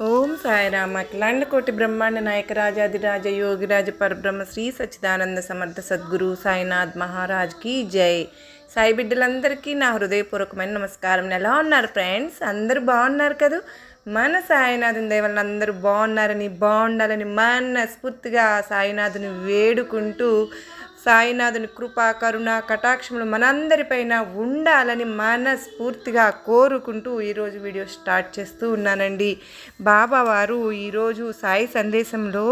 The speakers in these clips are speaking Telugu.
ఓం సాయిరామ. అఖిలాండకోటి బ్రహ్మాండ నాయక రాజాదిరాజ యోగిరాజ పరబ్రహ్మ శ్రీ సచ్చిదానంద సమర్థ సద్గురు సాయినాథ్ మహారాజ్కి జై. సాయి బిడ్డలందరికీ నా హృదయపూర్వకమైన నమస్కారం. ఎలా ఉన్నారు ఫ్రెండ్స్? అందరూ బాగున్నారు కదా? మన సాయినాథుని దేవల్ల అందరూ బాగున్నారని బాగుండాలని మనస్ఫూర్తిగా సాయినాథుని వేడుకుంటూ సాయినాథుని కృప కరుణ కటాక్షములు మనందరిపైన ఉండాలని మనస్ఫూర్తిగా కోరుకుంటూ ఈరోజు వీడియో స్టార్ట్ చేస్తూ ఉన్నానండి. బాబా వారు ఈరోజు సాయి సందేశంలో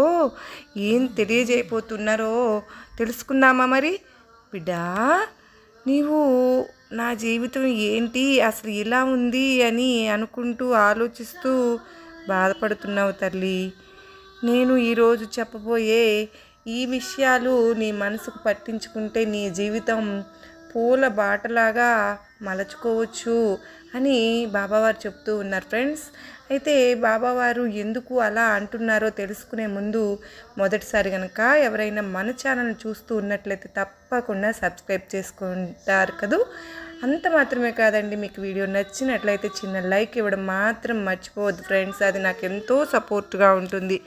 ఏం తెలియజేయబోతున్నారో తెలుసుకుందామా మరి? బిడ్డా నీవు నా జీవితం ఏంటి? అసలు ఇలా ఉంది అని అనుకుంటూ ఆలోచిస్తూ బాధపడుతున్నావు తల్లి. నేను ఈరోజు చెప్పబోయే ఈ విషయాలు నీ మనసుకు పట్టించుకుంటే నీ జీవితం పూల బాటలాగా మలచుకోవచ్చు అని బాబావారు చెప్తూ ఉన్నారు ఫ్రెండ్స్. అయితే బాబావారు ఎందుకు అలా అంటున్నారో తెలుసుకునే ముందు మొదటిసారి కనుక ఎవరైనా మన ఛానల్ చూస్తూ ఉన్నట్లయితే తప్పకుండా సబ్స్క్రైబ్ చేసుకుంటారు కదూ. అంత మాత్రమే కాదండి మీకు వీడియో నచ్చినట్లయితే చిన్న లైక్ ఇవ్వడం మాత్రం మర్చిపోవద్దు ఫ్రెండ్స్. అది నాకు ఎంతో సపోర్ట్గా ఉంటుంది.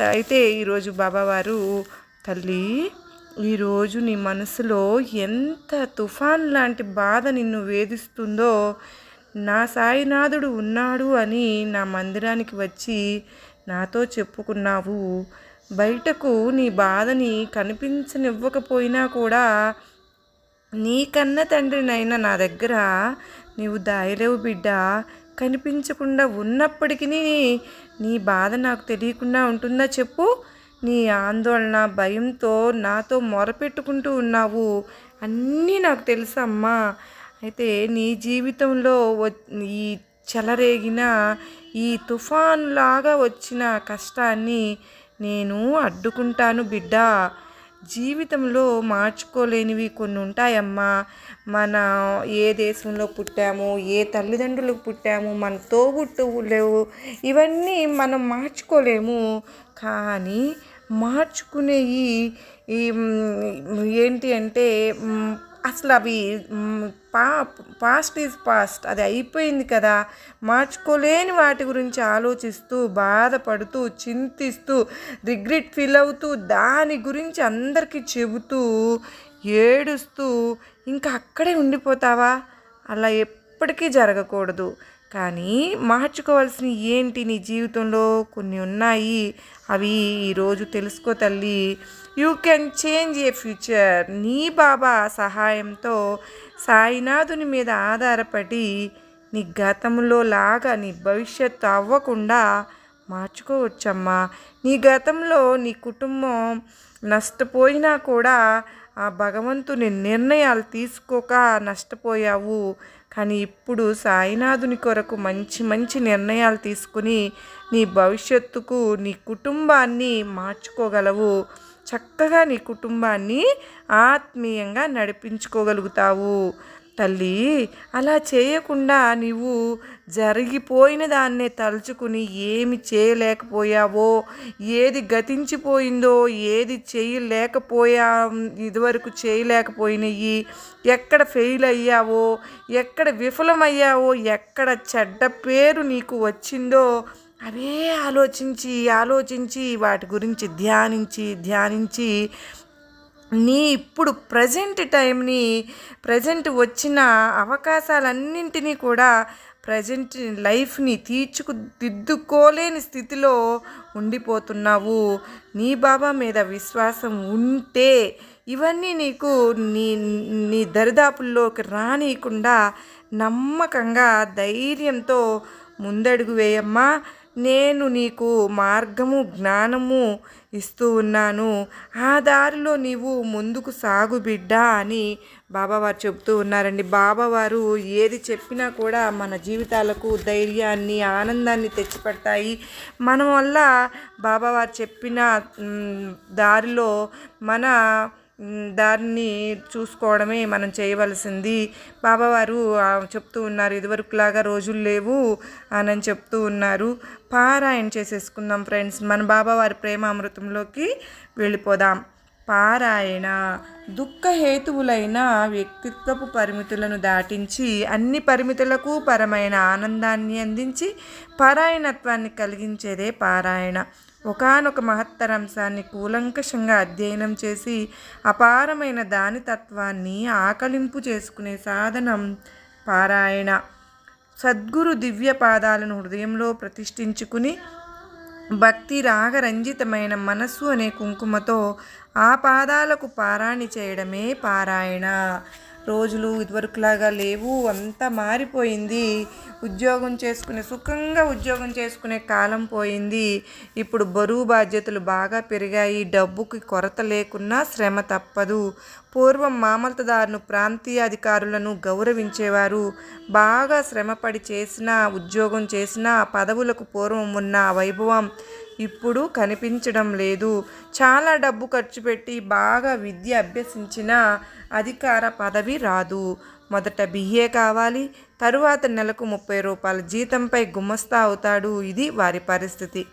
అయితే ఈరోజు బాబావారు తల్లి ఈరోజు నీ మనసులో ఎంత తుఫాన్ లాంటి బాధ నిన్ను వేధిస్తుందో నా సాయినాథుడు ఉన్నాడు అని నా మందిరానికి వచ్చి నాతో చెప్పుకున్నావు. బయటకు నీ బాధని కనిపించనివ్వకపోయినా కూడా నీ కన్న తండ్రినైనా నా దగ్గర నీవు దాయలేవు బిడ్డ. కనిపించకుండా ఉన్నప్పటికీ నీ బాధ నాకు తెలియకుండా ఉంటుందా చెప్పు. నీ ఆందోళన భయంతో నాతో మొరపెట్టుకుంటూ ఉన్నావు. అన్నీ నాకు తెలుసమ్మా అయితే నీ జీవితంలో ఈ చెలరేగిన ఈ తుఫాన్ లాగా వచ్చిన కష్టాన్ని నేను అడ్డుకుంటాను బిడ్డ. జీవితంలో మార్చుకోలేనివి కొన్ని ఉంటాయమ్మా. మన ఏ దేశంలో పుట్టాము ఏ తల్లిదండ్రులకు పుట్టాము మన తోబుట్టువులేవు ఇవన్నీ మనం మార్చుకోలేము. కానీ మార్చుకునేవి ఈ ఏంటి అంటే అసలు అవి పా పాస్ట్ ఈజ్ పాస్ట్ అది అయిపోయింది కదా. మార్చుకోలేని వాటి గురించి ఆలోచిస్తూ బాధపడుతూ చింతిస్తూ రిగ్రెట్ ఫీల్ అవుతూ దాని గురించి అందరికీ చెబుతూ ఏడుస్తూ ఇంకా అక్కడే ఉండిపోతావా? అలా ఎప్పటికీ జరగకూడదు. కానీ మార్చుకోవాల్సిన ఏంటి నీ జీవితంలో? కొన్ని ఉన్నాయి. అవి ఈరోజు తెలుసుకో తల్లి. You can change a future నీ బాబా సహాయంతో సాయినాథుని మీద ఆధారపడి నీ గతంలో లాగా నీ భవిష్యత్తు అవ్వకుండా మార్చుకోవచ్చమ్మా. నీ గతంలో నీ కుటుంబం నష్టపోయినా కూడా ఆ భగవంతుని నిర్ణయాలు తీసుకోక నష్టపోయావు. కానీ ఇప్పుడు సాయినాథుని కొరకు మంచి మంచి నిర్ణయాలు తీసుకుని నీ భవిష్యత్తుకు నీ కుటుంబాన్ని మార్చుకోగలవు. చక్కగా నీ కుటుంబాన్ని ఆత్మీయంగా నడిపించుకోగలుగుతావు. తల్లి అలా చేయకుండా నీవు జరిగిపోయిన దాన్నే తలుచుకుని ఏమి చేయలేకపోయావో ఏది గతించిపోయిందో ఏది చేయలేకపోయా ఇదివరకు చేయలేకపోయినాయి ఎక్కడ ఫెయిల్ అయ్యావో ఎక్కడ విఫలమయ్యావో ఎక్కడ చెడ్డ పేరు నీకు వచ్చిందో అవే ఆలోచించి ఆలోచించి వాటి గురించి ధ్యానించి ధ్యానించి నీ ఇప్పుడు ప్రజెంట్ టైంని ప్రజెంట్ వచ్చిన అవకాశాలన్నింటినీ కూడా ప్రజెంట్ లైఫ్ని తీర్చుకు దిద్దుకోలేని స్థితిలో ఉండిపోతున్నావు. నీ బాబా మీద విశ్వాసం ఉంటే ఇవన్నీ నీకు నీ నీ దరిదాపుల్లోకి రానియకుండా నమ్మకంగా ధైర్యంతో ముందడుగు వేయమ్మా. నేను నీకు మార్గము జ్ఞానము ఇస్తూ ఉన్నాను. ఆ దారిలో నీవు ముందుకు సాగు బిడ్డ అని బాబావారు చెబుతూ ఉన్నారండి. బాబావారు ఏది చెప్పినా కూడా మన జీవితాలకు ధైర్యాన్ని ఆనందాన్ని తెచ్చిపెడతాయి. మన వల్ల బాబావారు చెప్పిన దారిలో మన దాన్ని చూసుకోవడమే మనం చేయవలసింది. బాబావారు చెప్తూ ఉన్నారు ఇదివరకులాగా రోజులు లేవు అని చెప్తూ ఉన్నారు. పారాయణ చేసేసుకుందాం ఫ్రెండ్స్. మన బాబావారి ప్రేమామృతంలోకి వెళ్ళిపోదాం. పారాయణ. దుఃఖహేతువులైన వ్యక్తిత్వపు పరిమితులను దాటించి అన్ని పరిమితులకు పరమైన ఆనందాన్ని అందించి పారాయణత్వాన్ని కలిగించేదే పారాయణ. ఒకానొక మహత్తర అంశాన్ని కూలంకషంగా అధ్యయనం చేసి అపారమైన దాని తత్వాన్ని ఆకలింపు చేసుకునే సాధనం పారాయణ. సద్గురు దివ్య పాదాలను హృదయంలో ప్రతిష్ఠించుకుని భక్తి రాగరంజితమైన మనస్సు అనే కుంకుమతో ఆ పాదాలకు పారాణి చేయడమే పారాయణ. రోజులు ఇదివరకులాగా లేవు అంతా మారిపోయింది. ఉద్యోగం చేసుకునే సుఖంగా ఉద్యోగం చేసుకునే కాలం పోయింది. ఇప్పుడు బరువు బాధ్యతలు బాగా పెరిగాయి. డబ్బుకి కొరత లేకున్నా శ్రమ తప్పదు. పూర్వం మామలతదారును ప్రాంతీయ అధికారులను గౌరవించేవారు. బాగా శ్రమపడి చేసిన ఉద్యోగం చేసిన పదవులకు పూర్వం ఉన్న వైభవం ఇప్పుడు కనిపించడం లేదు. చాలా డబ్బు ఖర్చు పెట్టి బాగా విద్య అభ్యసించిన అధికార పదవి రాదు. మొదట బిఏ కావాలి తరువాత నెలకు ముప్పై రూపాయల జీతంపై గుమస్తా అవుతాడు. ఇది వారి పరిస్థితి.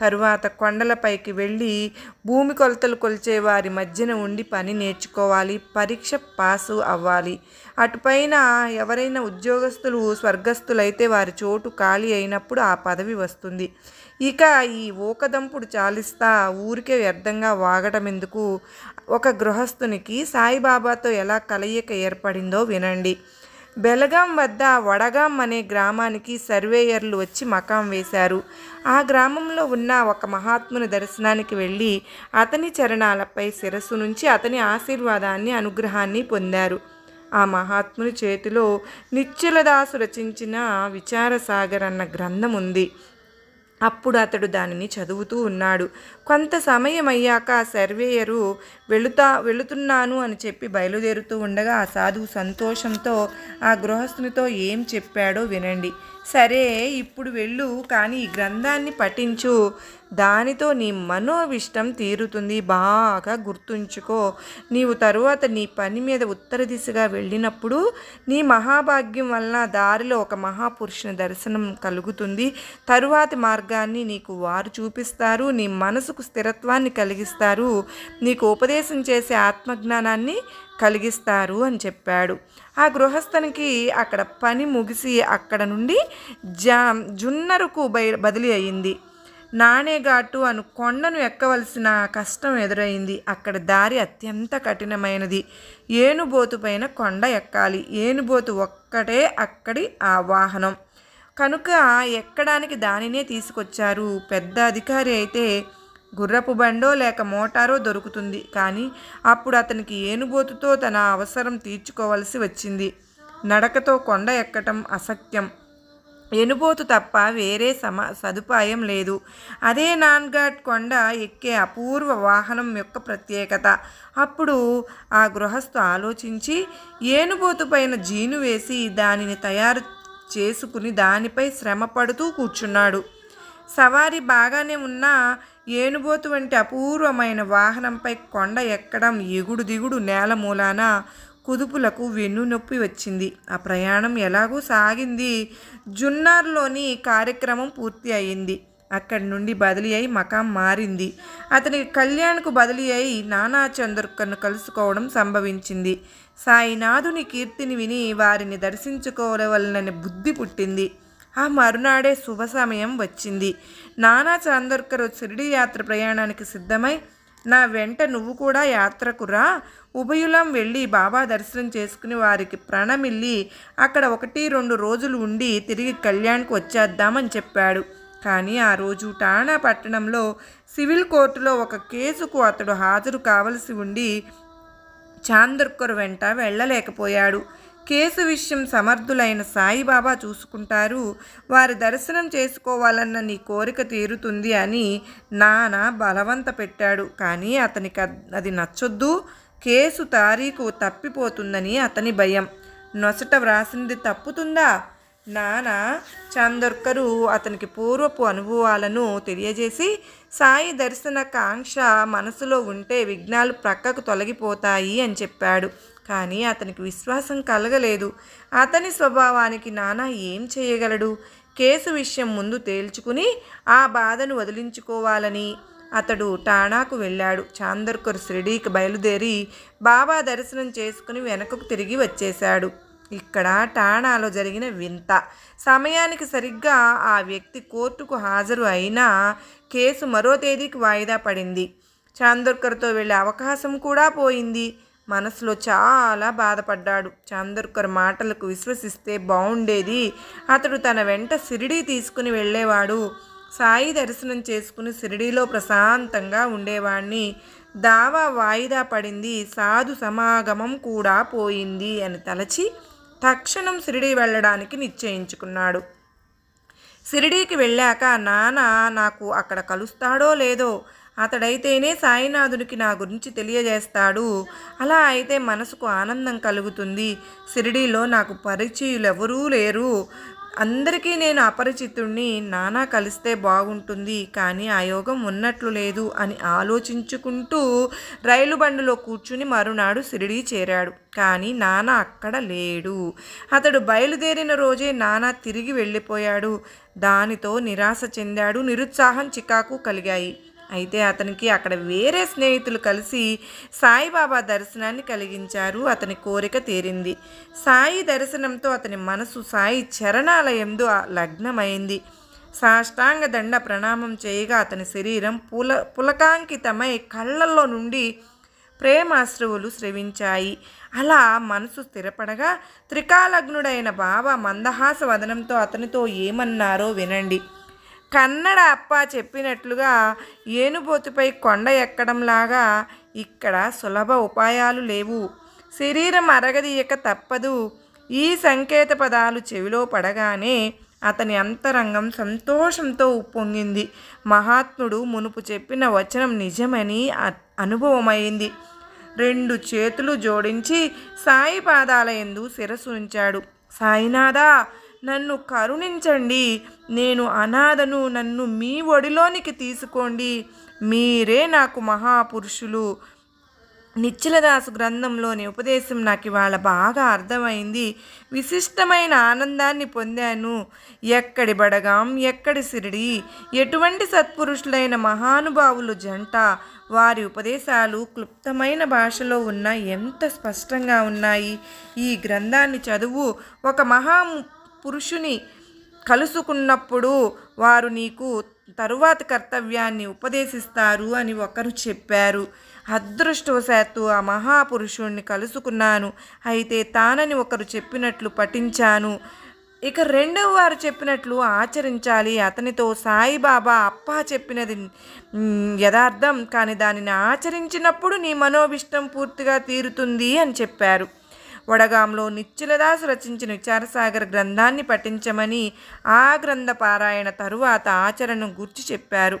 తరువాత కొండలపైకి వెళ్ళి భూమి కొలతలు కొలిచే వారి మధ్యన ఉండి పని నేర్చుకోవాలి పరీక్ష పాసు అవ్వాలి. అటుపైన ఎవరైనా ఉద్యోగస్తులు స్వర్గస్థులైతే వారి చోటు ఖాళీ అయినప్పుడు ఆ పదవి వస్తుంది. ఇక ఈ ఊకదంపుడు చాలిస్తా ఊరికే వ్యర్థంగా వాగటం ఎందుకు ఒక గృహస్థునికి సాయిబాబాతో ఎలా కలయిక ఏర్పడిందో వినండి. బెలగాం వద్ద వడగాం అనే గ్రామానికి సర్వేయర్లు వచ్చి మకాం వేశారు. ఆ గ్రామంలో ఉన్న ఒక మహాత్ముని దర్శనానికి వెళ్ళి అతని చరణాలపై శిరస్సు నుంచి అతని ఆశీర్వాదాన్ని అనుగ్రహాన్ని పొందారు. ఆ మహాత్ముని చేతిలో నిత్యులదాసు రచించిన విచారసాగర్ అన్న గ్రంథం ఉంది అప్పుడు అతడు దానిని చదువుతూ ఉన్నాడు. కొంత సమయం అయ్యాక సర్వేయరు వెళుతా వెళుతున్నాను అని చెప్పి బయలుదేరుతూ ఉండగా ఆ సాధువు సంతోషంతో ఆ గృహస్థునితో ఏం చెప్పాడో వినండి. సరే ఇప్పుడు వెళ్ళు కానీ ఈ గ్రంథాన్ని పఠించు. దానితో నీ మనోవిష్టం తీరుతుంది. బాగా గుర్తుంచుకో. నీవు తరువాత నీ పని మీద ఉత్తర దిశగా వెళ్ళినప్పుడు నీ మహాభాగ్యం వలన దారిలో ఒక మహాపురుషుని దర్శనం కలుగుతుంది. తరువాతి మార్గాన్ని నీకు వారు చూపిస్తారు. నీ మనసు మనసుకు స్థిరత్వాన్ని కలిగిస్తారు. నీకు ఉపదేశం చేసే ఆత్మజ్ఞానాన్ని కలిగిస్తారు అని చెప్పాడు. ఆ గృహస్థనికి అక్కడ పని ముగిసి అక్కడ నుండి జా జున్నరుకు బై బదిలీ అయింది. నాణేఘాటు అను కొండను ఎక్కవలసిన కష్టం ఎదురైంది. అక్కడ దారి అత్యంత కఠినమైనది. ఏనుబోతు పైన కొండ ఎక్కాలి. ఏనుబోతు ఒక్కటే అక్కడి ఆ వాహనం. కనుక ఎక్కడానికి దానినే తీసుకొచ్చారు. పెద్ద అధికారి అయితే గుర్రపు బండో లేక మోటారో దొరుకుతుంది. కానీ అప్పుడు అతనికి ఏనుబోతుతో తన అవసరం తీర్చుకోవలసి వచ్చింది. నడకతో కొండ ఎక్కటం అసఖ్యం. ఎనుబోతు తప్ప వేరే సమ సదుపాయం లేదు. అదే నాన్ఘాట్ కొండ ఎక్కే అపూర్వ వాహనం యొక్క ప్రత్యేకత. అప్పుడు ఆ గృహస్థు ఆలోచించి ఏనుబోతు పైన జీను వేసి దానిని తయారు చేసుకుని దానిపై శ్రమ పడుతూ కూర్చున్నాడు. సవారీ బాగానే ఉన్నా ఏనుబోతు వంటి అపూర్వమైన వాహనంపై కొండ ఎక్కడం ఎగుడు దిగుడు నేల మూలాన కుదుపులకు వెన్ను నొప్పి వచ్చింది. ఆ ప్రయాణం ఎలాగూ సాగింది. జున్నార్లోని కార్యక్రమం పూర్తి అయింది. అక్కడి నుండి బదిలీ అయి మకాం మారింది. అతని కళ్యాణ్కు బదిలీ అయి నానా చంద్రకర్ను కలుసుకోవడం సంభవించింది. సాయినాథుని కీర్తిని విని వారిని దర్శించుకోవలనని బుద్ధి పుట్టింది. ఆ మరునాడే శుభ సమయం వచ్చింది. నానా చాందర్కర్ షిరిడి యాత్ర ప్రయాణానికి సిద్ధమై నా వెంట నువ్వు కూడా యాత్రకు రా. ఉభయులం వెళ్ళి బాబా దర్శనం చేసుకుని వారికి ప్రణమిల్లి అక్కడ ఒకటి రెండు రోజులు ఉండి తిరిగి కళ్యాణ్కి వచ్చేద్దామని చెప్పాడు. కానీ ఆ రోజు టాణా పట్టణంలో సివిల్ కోర్టులో ఒక కేసుకు అతడు హాజరు కావలసి ఉండి చాందర్కర్ వెంట వెళ్ళలేకపోయాడు. కేసు విషయం సమర్థులైన సాయిబాబా చూసుకుంటారు. వారి దర్శనం చేసుకోవాలన్న నీ కోరిక తీరుతుంది అని నాన్న బలవంత పెట్టాడు. కానీ అతనికి అది నచ్చొద్దు. కేసు తారీఖు తప్పిపోతుందని అతని భయం. నొసట వ్రాసింది తప్పుతుందా? నాన్న చందర్కరు అతనికి పూర్వపు అనుభవాలను తెలియజేసి సాయి దర్శన కాంక్ష మనసులో ఉంటే విఘ్నాలు ప్రక్కకు తొలగిపోతాయి అని చెప్పాడు. కానీ అతనికి విశ్వాసం కలగలేదు. అతని స్వభావానికి నానా ఏం చేయగలడు? కేసు విషయం ముందు తేల్చుకుని ఆ బాధను వదిలించుకోవాలని అతడు టాణాకు వెళ్ళాడు. చాందర్కర్ షిరిడీకి బయలుదేరి బాబా దర్శనం చేసుకుని వెనకకు తిరిగి వచ్చేశాడు. ఇక్కడ టాణాలో జరిగిన వింత. సమయానికి సరిగ్గా ఆ వ్యక్తి కోర్టుకు హాజరు అయినా కేసు మరో తేదీకి వాయిదా పడింది. చాందర్కర్తో వెళ్ళే అవకాశం కూడా పోయింది. మనసులో చాలా బాధపడ్డాడు. చాందోర్కర్ మాటలకు విశ్వసిస్తే బాగుండేది అతడు తన వెంట సిరిడి తీసుకుని వెళ్ళేవాడు. సాయి దర్శనం చేసుకుని షిరిడీలో ప్రశాంతంగా ఉండేవాణ్ణి. దావా వాయిదా పడింది. సాధు సమాగమం కూడా పోయింది అని తలచి తక్షణం షిరిడీ వెళ్ళడానికి నిశ్చయించుకున్నాడు. షిరిడీకి వెళ్ళాక నాన్న నాకు అక్కడ కలుస్తాడో లేదో? అతడైతేనే సాయినాథునికి నా గురించి తెలియజేస్తాడు. అలా అయితే మనసుకు ఆనందం కలుగుతుంది. షిరిడీలో నాకు పరిచయులెవరూ లేరు. అందరికీ నేను అపరిచితుణ్ణి. నానా కలిస్తే బాగుంటుంది. కానీ ఆ యోగం ఉన్నట్లు లేదు అని ఆలోచించుకుంటూ రైలు బండిలో కూర్చుని మరునాడు షిరిడీ చేరాడు. కానీ నాన్న అక్కడ లేడు. అతడు బయలుదేరిన రోజే నానా తిరిగి వెళ్ళిపోయాడు. దానితో నిరాశ చెందాడు. నిరుత్సాహం చికాకు కలిగాయి. అయితే అతనికి అక్కడ వేరే స్నేహితులు కలిసి సాయిబాబా దర్శనాన్ని కలిగించారు. అతని కోరిక తీరింది. సాయి దర్శనంతో అతని మనసు సాయి చరణాలయందు లగ్నమైంది. సాష్టాంగ దండ ప్రణామం చేయగా అతని శరీరం పుల పులకాంకితమై కళ్ళల్లో నుండి ప్రేమాశ్రువులు స్రవించాయి. అలా మనసు స్థిరపడగా త్రికాలగ్నుడైన బాబా మందహాస వదనంతో అతనితో ఏమన్నారో వినండి. కన్నడ అప్ప చెప్పినట్లుగా ఏనుబోతుపై కొండ ఎక్కడంలాగా ఇక్కడ సులభ ఉపాయాలు లేవు. శరీరం అరగదీయక తప్పదు. ఈ సంకేత పదాలు చెవిలో పడగానే అతని అంతరంగం సంతోషంతో ఉప్పొంగింది. మహాత్ముడు మునుపు చెప్పిన వచనం నిజమని అనుభవమైంది. రెండు చేతులు జోడించి సాయి పాదాల ఎందు శిరసు ఉంచాడు. సాయినాథా నన్ను కరుణించండి. నేను అనాథను నన్ను మీ ఒడిలోనికి తీసుకోండి. మీరే నాకు మహాపురుషులు. నిచ్చిలదాసు గ్రంథంలోని ఉపదేశం నాకు ఇవాళ బాగా అర్థమైంది. విశిష్టమైన ఆనందాన్ని పొందాను. ఎక్కడి బడగాం ఎక్కడి సిరిడి ఎటువంటి సత్పురుషులైన మహానుభావులు జంట వారి ఉపదేశాలు క్లుప్తమైన భాషలో ఉన్న ఎంత స్పష్టంగా ఉన్నాయి. ఈ గ్రంథాన్ని చదువు ఒక మహా పురుషుని కలుసుకున్నప్పుడు వారు నీకు తరువాత కర్తవ్యాన్ని ఉపదేశిస్తారు అని ఒకరు చెప్పారు. అదృష్టవశాత్తు ఆ మహాపురుషుణ్ణి కలుసుకున్నాను. అయితే తానని ఒకరు చెప్పినట్లు పఠించాను. ఇక రెండవ వారు చెప్పినట్లు ఆచరించాలి. అతనితో సాయిబాబా అప్పా చెప్పినది యథార్థం. కానీ దానిని ఆచరించినప్పుడు నీ మనోభిష్టం పూర్తిగా తీరుతుంది అని చెప్పారు. వడగాంలో నిశ్చలదాసు రచించిన విచారసాగర్ గ్రంథాన్ని పఠించమని ఆ గ్రంథ పారాయణ తరువాత ఆచరణను గుర్చి చెప్పారు.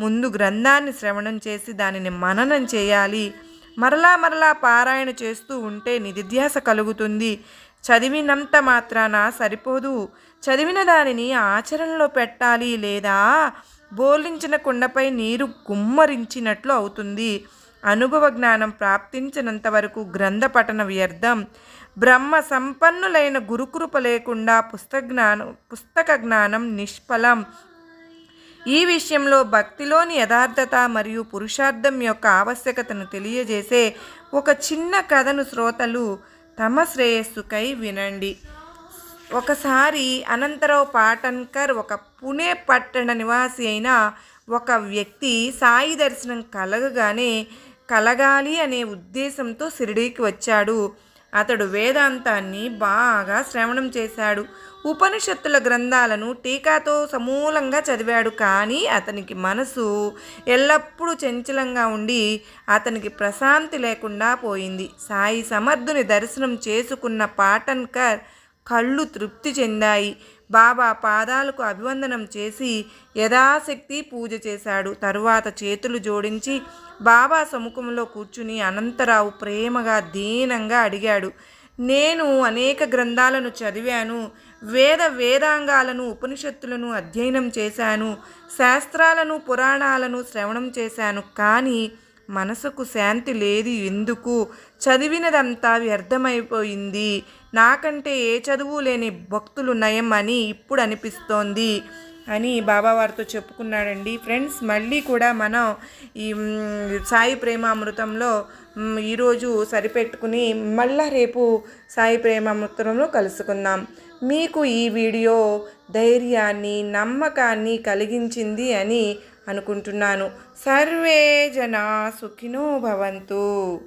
ముందు గ్రంథాన్ని శ్రవణం చేసి దానిని మననం చేయాలి. మరలా మరలా పారాయణ చేస్తూ ఉంటే నిధిధ్యాస కలుగుతుంది. చదివినంత మాత్రాన సరిపోదు. చదివిన దానిని ఆచరణలో పెట్టాలి లేదా బోలించిన కుండపై నీరు గుమ్మరించినట్లు అవుతుంది. అనుభవ జ్ఞానం ప్రాప్తించినంత వరకు గ్రంథ పఠన వ్యర్థం. బ్రహ్మ సంపన్నులైన గురుకృప లేకుండా పుస్తక జ్ఞానం పుస్తక జ్ఞానం నిష్ఫలం. ఈ విషయంలో భక్తిలోని యథార్థత మరియు పురుషార్థం యొక్క ఆవశ్యకతను తెలియజేసే ఒక చిన్న కథను శ్రోతలు తమ శ్రేయస్సుకై వినండి. ఒకసారి అనంతరావు పాటన్కర్ ఒక పుణే పట్టణ నివాసి అయిన ఒక వ్యక్తి సాయి దర్శనం కలగగానే కలగాలి అనే ఉద్దేశంతో షిరిడీకి వచ్చాడు. అతడు వేదాంతాన్ని బాగా శ్రవణం చేశాడు. ఉపనిషత్తుల గ్రంథాలను టీకాతో సమూలంగా చదివాడు. కానీ అతనికి మనసు ఎల్లప్పుడూ చంచలంగా ఉండి అతనికి ప్రశాంతి లేకుండా పోయింది. సాయి సమర్థుని దర్శనం చేసుకున్న పాటన్కర్ కళ్ళు తృప్తి చెందాయి. బాబా పాదాలకు అభివందనం చేసి యథాశక్తి పూజ చేశాడు. తరువాత చేతులు జోడించి బాబా సముఖంలో కూర్చుని అనంతరావు ప్రేమగా దీనంగా అడిగాడు నేను అనేక గ్రంథాలను చదివాను వేద వేదాంగాలను ఉపనిషత్తులను అధ్యయనం చేశాను శాస్త్రాలను పురాణాలను శ్రవణం చేశాను కానీ మనసుకు శాంతి లేదు ఎందుకు? చదివినదంతా వ్యర్థమైపోయింది. నాకంటే ఏ చదువు లేని భక్తులు నయం అని ఇప్పుడు అనిపిస్తోంది అని బాబా వారితో చెప్పుకున్నాడండి. ఫ్రెండ్స్ మళ్ళీ కూడా మనం ఈ సాయి ప్రేమామృతంలో ఈరోజు సరిపెట్టుకుని మళ్ళా రేపు సాయి ప్రేమామృతంలో కలుసుకుందాం. మీకు ఈ వీడియో ధైర్యాన్ని నమ్మకాన్ని కలిగించింది అని అనుకుంటున్నాను. సర్వే జనా సుఖినో భవంతు.